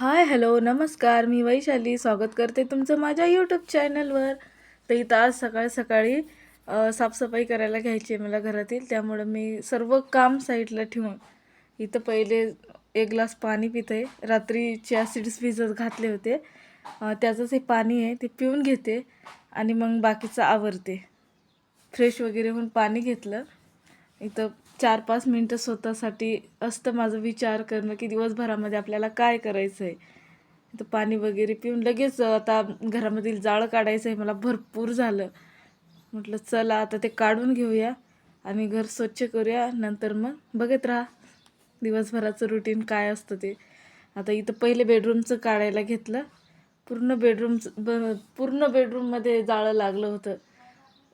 Hi hello नमस्कार. मी वैशाली. स्वागत करते तुमचं माझ्या यूट्यूब चॅनलवर तर इथं आज सकाळी सकाळी साफसफाई करायला घ्यायची आहे मला घरातील. त्यामुळं मी सर्व काम साईडला ठेवून इथं पहिले एक ग्लास पाणी पिते. रात्रीचे ॲसिड्स भिजत घातले होते. त्याचंच हे पाणी आहे ते पिऊन घेते आणि मग बाकीचं आवरते. फ्रेश वगैरे होऊन पाणी घेतलं. इथं चार पाच मिनटं स्वतःसाठी असतं माझं विचार करणं की दिवसभरामध्ये आपल्याला काय करायचं आहे इथं पाणी वगैरे पिऊन लगेच आता घरामधील जाळं काढायचं आहे मला भरपूर झालं. म्हटलं चला आता ते काढून घेऊया. आणि घर स्वच्छ करूया. नंतर मग बघत राहा दिवसभराचं रुटीन काय असतं ते. आता इथं पहिले बेडरूमचं काढायला घेतलं. पूर्ण बेडरूमचं ब पूर्ण बेडरूममध्ये जाळं लागलं होतं.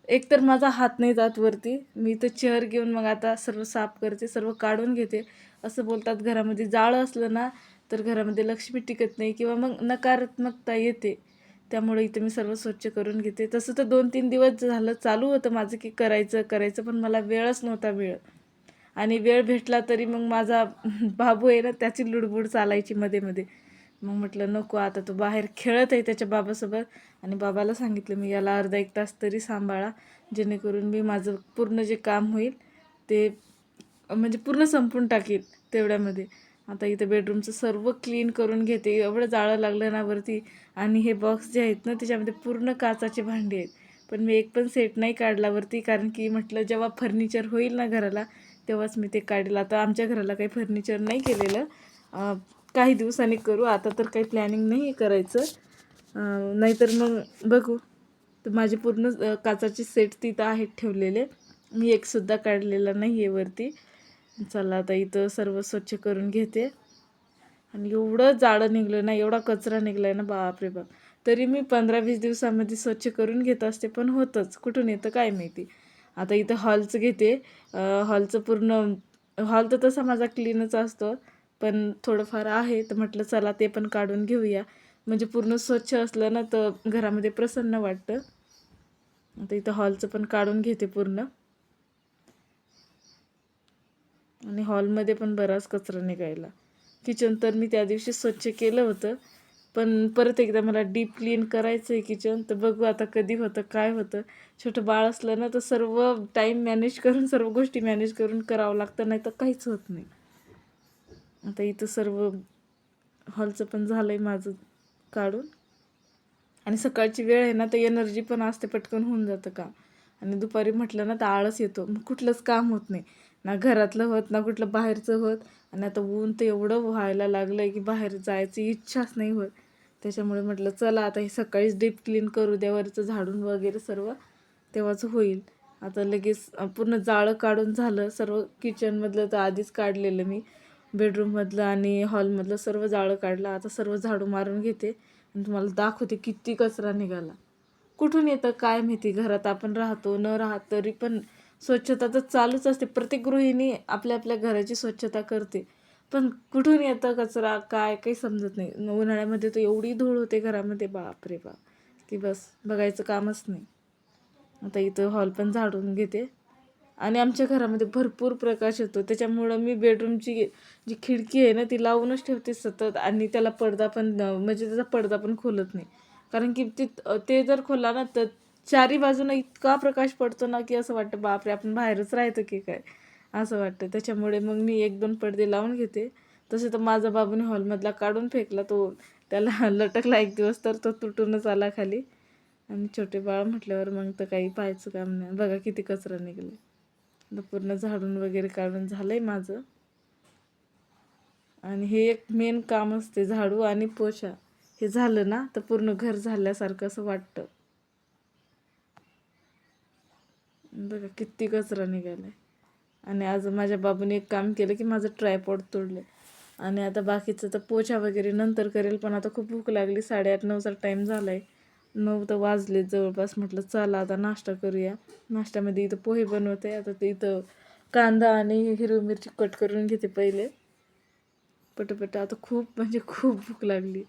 एकतर माझा हात नाही जात वरती. मी तर चेअर घेऊन मग आता सर्व साफ करते सर्व काढून घेते. असं बोलतात घरामध्ये. जाळं असलं ना तर घरामध्ये लक्ष्मी टिकत नाही किंवा मग नकारात्मकता येते. त्यामुळे इथं मी सर्व स्वच्छ करून घेते. तसं तर दोन तीन दिवस झालं चालू होतं माझं की करायचं करायचं पण मला वेळच नव्हता वेळ आणि वेळ भेटला तरी मग माझा बाबू आहे ना त्याची लुडबुड चालायची मध्ये मध्ये मग म्हटलं नको आता तो बाहेर खेळत आहे त्याच्या बाबासोबत. आणि बाबाला सांगितलं मी याला अर्धा एक तास तरी सांभाळा जेणेकरून मी माझं पूर्ण जे काम होईल ते म्हणजे पूर्ण संपून टाकेल तेवढ्यामध्ये. आता इथं बेडरूमचं सर्व क्लीन करून घेते एवढं जाळं लागलं ना वरती आणि हे बॉक्स जे आहेत ना त्याच्यामध्ये पूर्ण काचाचे भांडे आहेत. पण मी एक पण सेट नाही काढला वरती कारण की म्हटलं जेव्हा फर्निचर होईल ना घराला तेव्हाच मी ते काढेल. आता आमच्या घराला काही फर्निचर नाही केलेलं. काही दिवसांनी करू. आता तर काही प्लॅनिंग नाही आहे करायचं नाहीतर मग बघू. तर माझे पूर्ण काचाचे सेट तिथं आहेत ठेवलेले. मी एकसुद्धा काढलेला नाही आहे वरती. चला आता इथं सर्व स्वच्छ करून घेते. आणि एवढं जाडं निघलं ना एवढा कचरा निघलाय ना बापरे बाप. तरी मी पंधरा वीस दिवसामध्ये स्वच्छ करून घेत असते पण होतंच. कुठून येतं काय माहिती? आता इथं हॉलचं घेते. हॉलचं पूर्ण हॉल तर तसा माझा क्लीनच असतो. पण थोडंफार आहे तर म्हटलं चला ते पण काढून घेऊया. म्हणजे पूर्ण स्वच्छ असलं ना तर घरामध्ये प्रसन्न वाटतं. आता इथं हॉलचं पण काढून घेते पूर्ण. आणि हॉलमध्ये पण बराच कचरा निघायला. किचन तर मी त्या दिवशी स्वच्छ केलं होतं. पण परत एकदा मला डीप क्लीन करायचं आहे किचन तर बघू आता कधी होतं काय होतं. छोटं बाळ असलं ना तर सर्व टाईम मॅनेज करून सर्व गोष्टी मॅनेज करून करावं लागतं नाही तर काहीच होत नाही. आता इथं सर्व हॉलचं पण झालं आहे माझं काढून. आणि सकाळची वेळ आहे ना तर एनर्जी पण असते पटकन होऊन जातं का? आणि दुपारी म्हटलं ना तर आळस येतो. मग कुठलंच काम होत नाही. ना घरातलं होत ना कुठलं बाहेरचं होत. आणि आता ऊन तर एवढं व्हायला लागलं आहे की बाहेर जायची इच्छाच नाही होत. त्याच्यामुळे म्हटलं चला आता हे सकाळीच डीप क्लीन करू द्या वरचं झाडून वगैरे सर्व तेव्हाच होईल. आता लगेच पूर्ण जाळं काढून झालं. सर्व किचनमधलं तर आधीच काढलेलं मी. बेडरूममधलं आणि हॉलमधलं सर्व जाळं काढलं. आता सर्व झाडू मारून घेते. आणि तुम्हाला दाखवते किती कचरा निघाला. कुठून येतं काय माहिती? घरात आपण राहतो न राहत तरी पण स्वच्छता तर चालूच असते. प्रत्येक गृहिणी आपल्या आपल्या घराची स्वच्छता करते. पण कुठून येतं कचरा? काय? काही समजत नाही. उन्हाळ्यामध्ये तर एवढी धूळ होते घरामध्ये. बापरे बाप. की बस बघायचं कामच नाही. आता इथं हॉल पण झाडून घेते. आणि आमच्या घरामध्ये भरपूर प्रकाश येतो. त्याच्यामुळं मी बेडरूमची जी खिडकी आहे ना ती लावूनच ठेवते सतत आणि त्याला पडदा पण म्हणजे त्याचा पडदा पण खोलत नाही. कारण की ती ते जर खोलला ना तर चारी बाजूनं इतका प्रकाश पडतो ना की असं वाटतं बापरे आपण बाहेरच राहतो की काय? असं वाटतं. त्याच्यामुळे मग मी एक दोन पडदे लावून घेते. तसे तर माझा बाबूने हॉलमधला काढून फेकला तो. त्याला लटकला एक दिवस तर तो तुटूनच आला खाली. आणि छोटे बाळ म्हटल्यावर मग तर काही पाहायचं काम नाही. बघा किती कचरा निघाला पूर्ण झाडून वगैरे काढून झालं आहे माझं. आणि हे एक मेन काम असते झाडू आणि पोछा. हे झालं ना तर पूर्ण घर झाल्यासारखं असं वाटतं. बघा किती कचरा निघाला आहे आणि आज माझ्या बाबूने एक काम केलं की माझं ट्रायपॉड तोडलं आणि आता बाकीचं तर पोछा वगैरे नंतर करेल पण आता खूप भूक लागली. साडेआठ नऊचा टाईम झाला आहे नऊ तर वाजले जवळपास. म्हटलं चला आता नाश्ता करूया. नाश्त्यामध्ये इथं पोहे बनवते. आता ते इथं कांदा आणि हिरवी मिरची कट करून घेते पहिले. पटपट. आता खूप म्हणजे खूप भूक लागली.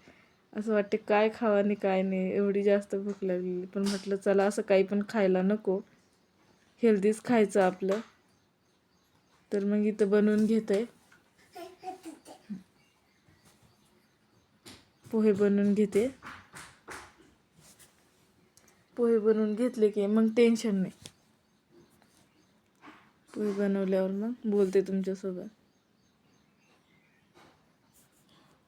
असं वाटते काय खावा आणि काय नाही. एवढी जास्त भूक लागली पण म्हटलं चला असं काही पण खायला नको. हेल्दीच खायचं आपलं. तर मग इथं बनवून घेते. पोहे बनवून घेते. पोळी बनवून घेतले की मग टेन्शन नाही. पोळी बनवल्यावर मग बोलते तुमच्यासोबत.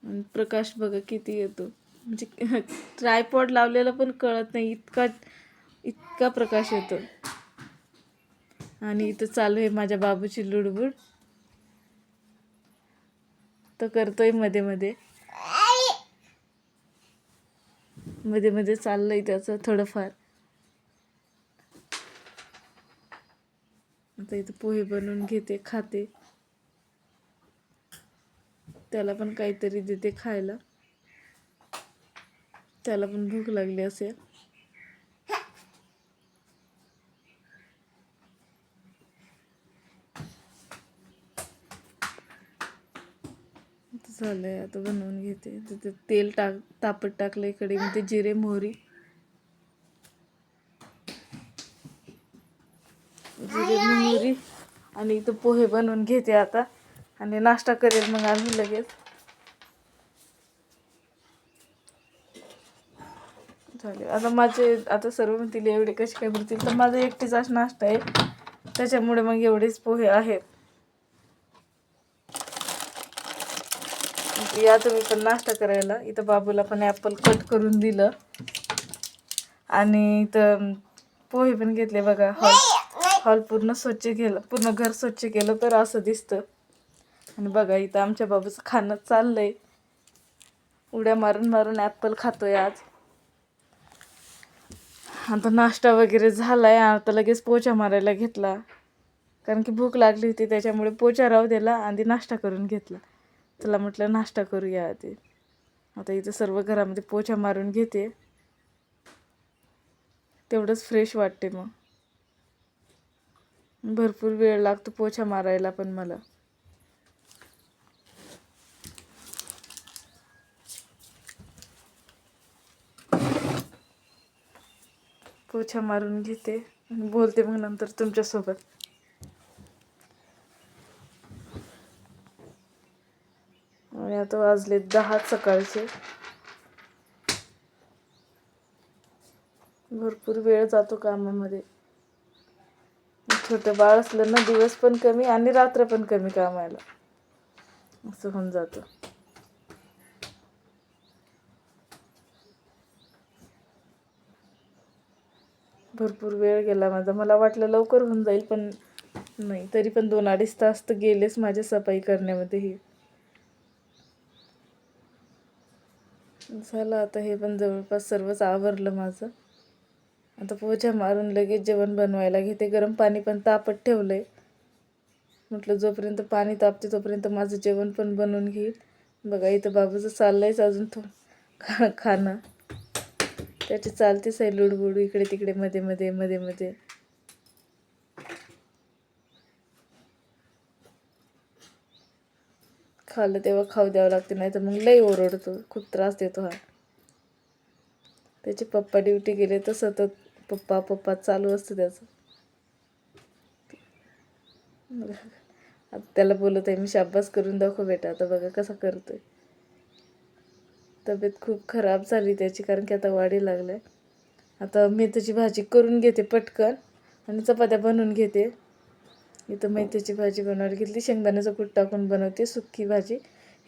आणि प्रकाश बघा किती येतो. म्हणजे ट्रायपॉड लावलेला पण कळत नाही इतका इतका प्रकाश येतो. आणि इथं चालू आहे माझ्या बाबूची लुडबुड. तो करतोयमध्ये मध्ये. मध्ये मध्ये चाललंय त्याचं थोडंफार. आता इथं पोहे बनवून घेते खाते. त्याला पण काहीतरी देते खायला. त्याला पण भूक लागली असेल. झालंय आता बनवून घेते. तिथे तेल टाक तापत टाकलं इकडे. ते जिरे मोहरी जिरे मोहरी आणि इथं पोहे बनवून घेते आता. आणि नाश्ता करेल मग आम्ही लगेच. झाले. आता माझे आता सर्व म्हणतील एवढे कसे काय भरतील? तर माझा एकटीचाच नाश्ता आहे. त्याच्यामुळे मग एवढेच पोहे आहेत. या तुम्ही पण नाश्ता करायला. इथं बाबूला पण ॲपल कट करून दिलं. आणि इथं पोहे पण घेतले बघा. हॉल. हॉल पूर्ण स्वच्छ केलं पूर्ण घर स्वच्छ केलं तर असं दिसतं. आणि बघा इथं आमच्या बाबूचं खाणं चाललंय. उड्या मारून मारून ॲपल खातोय आज. आता नाश्ता वगैरे झालाय आता लगेच पोचा मारायला घेतला. कारण की भूक लागली होती त्याच्यामुळे पोचा राहू दिला आणि नाश्ता करून घेतला. तुला म्हटलं नाश्ता करूया आधी. आता इथं सर्व घरामध्ये पोछा मारून घेते. तेवढंच फ्रेश वाटते मग. भरपूर वेळ लागतो पोछा मारायला पण मला. पोछा मारून घेते आणि बोलते मग नंतर तुमच्यासोबत. आणि आता वाजले दहा सकाळचे. भरपूर वेळ जातो कामामध्ये. छोटं बाळ असलं ना दिवस पण कमी आणि रात्र पण कमी कामाला असं होऊन जातं. भरपूर वेळ गेला माझा. मला वाटलं लवकर होऊन जाईल पण नाही. तरी पण दोन अडीच तास तर गेलेच माझ्या सफाई करण्यामध्येही. झालं आता हे पण जवळपास सर्वच आवरलं माझं. आता पोछा मारून लगेच जेवण बनवायला घेते. गरम पाणी पण तापत ठेवलं आहे म्हटलं जोपर्यंत पाणी तापते तोपर्यंत माझं जेवण पण बनवून घेईल. बघा इथं बाबूचं चाललं आहेच अजून थो खा खाणं. त्याची चालतेच आहे लुडबुडू इकडे तिकडे मध्ये मध्ये मध्ये मध्ये. खाल्लं तेव्हा खाऊ द्यावं लागते नाही तर मग लई ओरडतो. खूप त्रास देतो हा. त्याचे पप्पा ड्युटी गेले तर सतत पप्पा पप्पा चालू असतं त्याचं. आता त्याला बोलत आहे मी शाब्बास करून दाखव बेटा आता बघा कसा करतोय. तब्येत खूप खराब झाली त्याची कारण की आता वाढी लागलाय. आता मेथीची भाजी करून घेते पटकन आणि चपात्या बनवून घेते. इथं मेथीची भाजी बनवायला घेतली शेंगदाण्याचं कूट टाकून बनवते सुक्की भाजी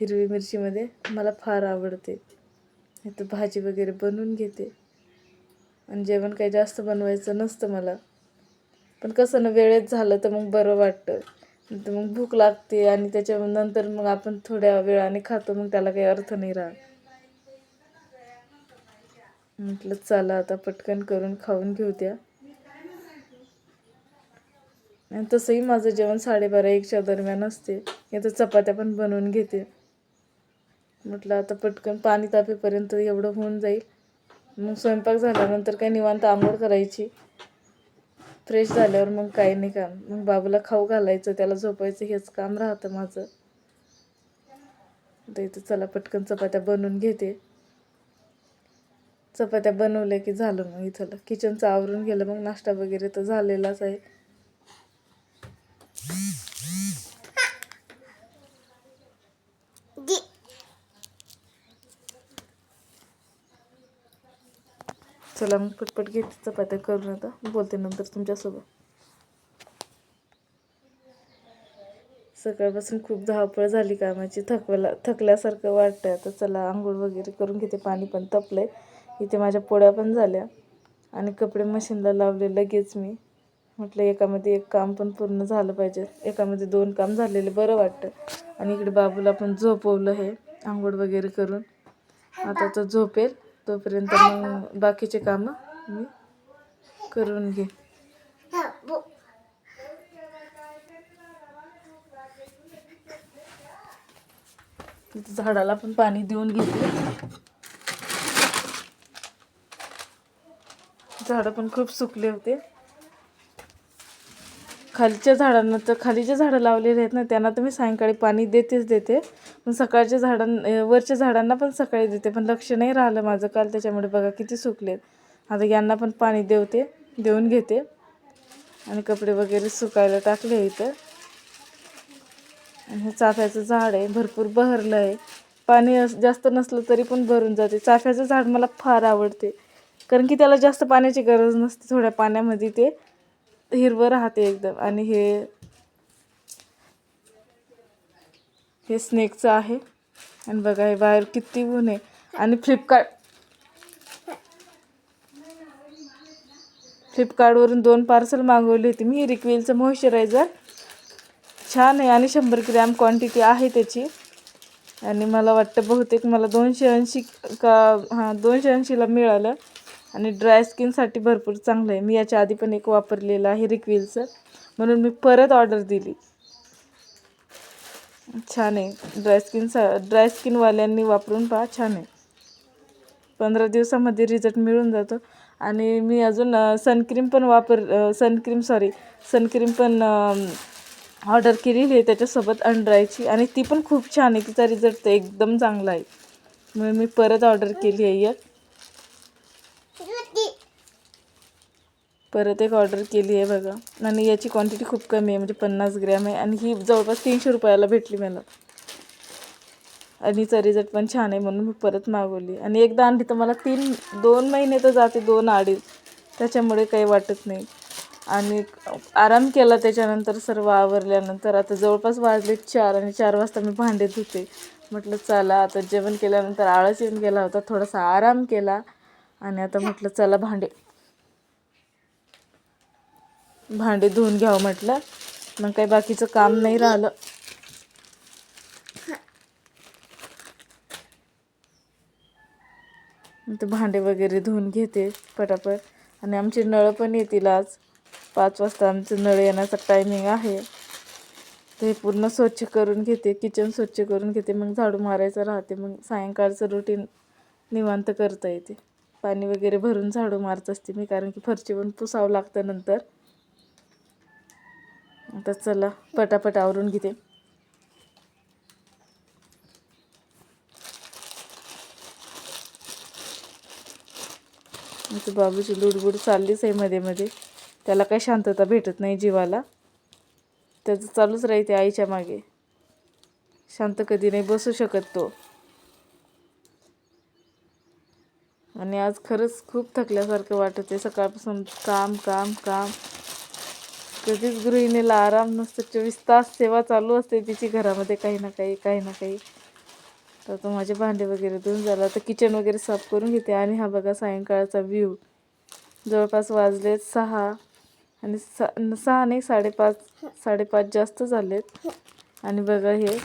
हिरवी मिरचीमध्ये. मला फार आवडते. इथं भाजी वगैरे बनवून घेते. आणि जेवण काही जास्त बनवायचं नसतं मला. पण कसं ना वेळेत झालं तर मग बरं वाटतं. तर मग भूक लागते आणि त्याच्या नंतर मग आपण थोड्या वेळाने खातो मग त्याला काही अर्थ नाही राहत. म्हटलं चला आता पटकन करून खाऊन घेऊ द्या आणि तसंही माझं जेवण साडेबारा एकच्या दरम्यान असते. तर चपात्या पण बनवून घेते. म्हटलं आता पटकन पाणी तापेपर्यंत एवढं होऊन जाईल. मग स्वयंपाक झाल्यानंतर काही निवांत आंघोळ करायची. फ्रेश झाल्यावर मग काही नाही काम. मग बाबूला खाऊ घालायचं त्याला झोपायचं हेच काम राहतं माझं. आता इथं चला पटकन चपात्या बनवून घेते. चपात्या बनवल्या की झालं मग इथं किचनचं आवरून गेलं मग नाश्ता वगैरे तर झालेलाच आहे. चला मग पटपट घेते चपात्या करून आता. बोलते नंतर तुमच्यासोबत. सकाळपासून खूप धावपळ झाली कामाची. थकवला थकल्यासारखं वाटतंय. आता चला आंघोळ वगैरे करून घेते. पाणी पण तपलंय. इथे माझ्या पोळ्या पण झाल्या. आणि कपडे मशीनला लावले लगेच मी. म्हटलं एकामध्ये एक काम पण पूर्ण झालं पाहिजे. एकामध्ये दोन काम झालेले बरं वाटतं. आणि इकडे बाबूला पण झोपवलं हे आंघोळ वगैरे करून. आता तो झोपेल. तोपर्यंत मग बाकीचे कामं मी करून घे. झाडाला पण पाणी देऊन घेते झाडं पण खूप सुकले होते. खालच्या झाडांना तर खाली जे झाडं लावलेले आहेत ना त्यांना तर मी सायंकाळी पाणी देतेच देते. पण सकाळच्या झाडां वरच्या झाडांना पण सकाळी देते पण लक्ष नाही राहिलं माझं काल त्याच्यामुळे. बघा किती सुकलेत. आता यांना पण पाणी देवते देऊन घेते. आणि कपडे वगैरे सुकायला टाकले इथं. आणि हे चाफ्याचं झाड आहे भरपूर बहरलं आहे. पाणी जास्त नसलं तरी पण भरून जाते. चाफ्याचं झाड मला फार आवडते. कारण की त्याला जास्त पाण्याची गरज नसते थोड्या पाण्यामध्ये ते हिरवं राहते एकदम. आणि हे हे स्नेकचं आहे. आणि बघा हे बाहेर किती ऊन आहे. आणि फ्लिपकार्ट फ्लिपकार्टवरून दोन पार्सल मागवली होती. मी रिक्विलचं मॉइश्चरायझर छान आहे आणि शंभर ग्रॅम क्वांटिटी आहे त्याची. आणि मला वाटतं बहुतेक मला दोनशे ऐंशी का हां दोनशे ऐंशीला मिळालं. आणि ड्राय स्किनसाठी भरपूर चांगलं आहे. मी याच्या आधी पण एक वापरलेलं आहे रिक्विलचं. म्हणून मी परत ऑर्डर दिली. छान आहे. ड्रायस्किन सा ड्राय स्किनवाल्यांनी वापरून पहा छान आहे. पंधरा दिवसामध्ये रिझल्ट मिळून जातो. आणि मी अजून सनक्रीम पण वापर सनक्रीम सॉरी सनक्रीम पण ऑर्डर केलेली आहे त्याच्यासोबत अनड्रायची आणि ती पण खूप छान आहे तिचा रिझल्ट एकदम चांगला आहे. म्हणून मी परत ऑर्डर केली आहे एक. परत एक ऑर्डर केली आहे बघा. आणि याची क्वांटिटी खूप कमी आहे म्हणजे पन्नास ग्रॅम आहे. आणि ही जवळपास तीनशे रुपयाला भेटली मला. आणि चा रिझल्ट पण छान आहे म्हणून मी परत मागवली. आणि एकदा आणली तर मला तीन दोन महिने तर जाते दोन अडीच. त्याच्यामुळे काही वाटत नाही. आणि आराम केला त्याच्यानंतर सर्व आवरल्यानंतर. आता जवळपास वाजले चार आणि चार वाजता मी भांडे धुते. म्हटलं चला आता जेवण केल्यानंतर आळस येऊन गेला होता. थोडासा आराम केला. आणि आता म्हटलं चला भांडे. भांडे धुवून घ्यावं म्हटलं. मग काही बाकीचं काम नाही राहिलं. ते भांडे वगैरे धुवून घेते पटापट. आणि आमची नळ पण येतील आज. पाच वाजता आमचं नळ येण्याचा टायमिंग आहे. ते पूर्ण स्वच्छ करून घेते. किचन स्वच्छ करून घेते. मग झाडू मारायचं राहते. मग सायंकाळचं रुटीन निवांत करता येते. पाणी वगैरे भरून झाडू मारत असते मी. कारण की फरची पण पुसावं लागतं नंतर. आता चला पटापट आवरून घेते. आमचं बाबूची लुडबुड चाललीच आहे मध्ये मध्ये. त्याला काही शांतता भेटत नाही जीवाला. त्याचं चालूच राहते आईच्या मागे. शांत कधी नाही बसू शकत तो. आणि आज खरंच खूप थकल्यासारखं वाटत आहे. सकाळपासून काम काम काम. कधीच गृहिणीला आराम नसतो चोवीस तास सेवा चालू असते. तिची घरामध्ये काही ना काही काही ना काही. तर तो माझे भांडे वगैरे धुवून झालं. तर किचन वगैरे साफ करून घेते. आणि हा बघा सायंकाळचा व्ह्यू जवळपास वाजलेत सहा आणि सा सहा नाही साडेपाच साडेपाच जास्त झालेत. आणि बघा हे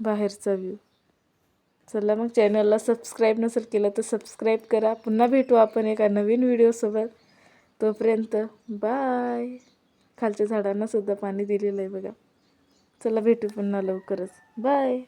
बाहेरचा व्ह्यू चला मग चॅनलला सबस्क्राईब नसेल केलं तर सबस्क्राईब करा. पुन्हा भेटू आपण एका नवीन व्हिडिओसोबत तोपर्यंत बाय. खालच्या झाडांना सुद्धा पाणी दिलेलं आहे बघा. चला भेटू पुन्हा लवकरच. बाय.